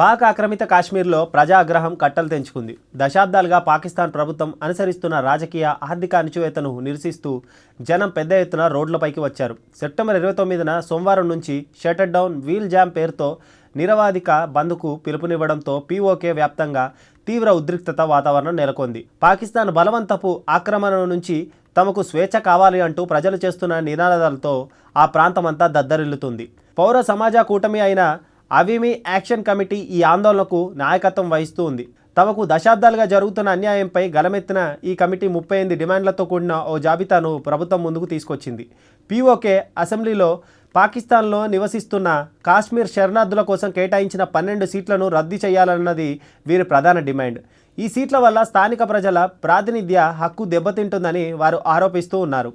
పాక్ ఆక్రమిత కాశ్మీర్లో ప్రజాగ్రహం కట్టలు తెంచుకుంది. దశాబ్దాలుగా పాకిస్తాన్ ప్రభుత్వం అనుసరిస్తున్న రాజకీయ ఆర్థిక అణచివేతను నిరసిస్తూ జనం పెద్ద ఎత్తున రోడ్లపైకి వచ్చారు. సెప్టెంబర్ ఇరవై తొమ్మిదిన సోమవారం నుంచి షటర్ డౌన్ వీల్ జామ్ పేరుతో నిరవాధిక బంద్కు పిలుపునివ్వడంతో పీఓకే వ్యాప్తంగా తీవ్ర ఉద్రిక్తత వాతావరణం నెలకొంది. పాకిస్తాన్ బలవంతపు ఆక్రమణ నుంచి తమకు స్వేచ్ఛ కావాలి అంటూ ప్రజలు చేస్తున్న నినాదాలతో ఆ ప్రాంతమంతా దద్దరిల్లుతుంది. పౌర సమాజ కూటమి అయిన అవిమి యాక్షన్ కమిటీ ఈ ఆందోళనకు నాయకత్వం వహిస్తూ ఉంది తమకు దశాబ్దాలుగా జరుగుతున్న అన్యాయంపై గలమెత్తిన ఈ కమిటీ ముప్పై ఎనిమిది డిమాండ్లతో కూడిన ఓ జాబితాను ప్రభుత్వం ముందుకు తీసుకొచ్చింది. పీఓకే అసెంబ్లీలో పాకిస్తాన్లో నివసిస్తున్న కాశ్మీర్ శరణార్థుల కోసం కేటాయించిన పన్నెండు సీట్లను రద్దు చేయాలన్నది వీరి ప్రధాన డిమాండ్. ఈ సీట్ల వల్ల స్థానిక ప్రజల ప్రాతినిధ్య హక్కు దెబ్బతింటుందని వారు ఆరోపిస్తూ ఉన్నారు.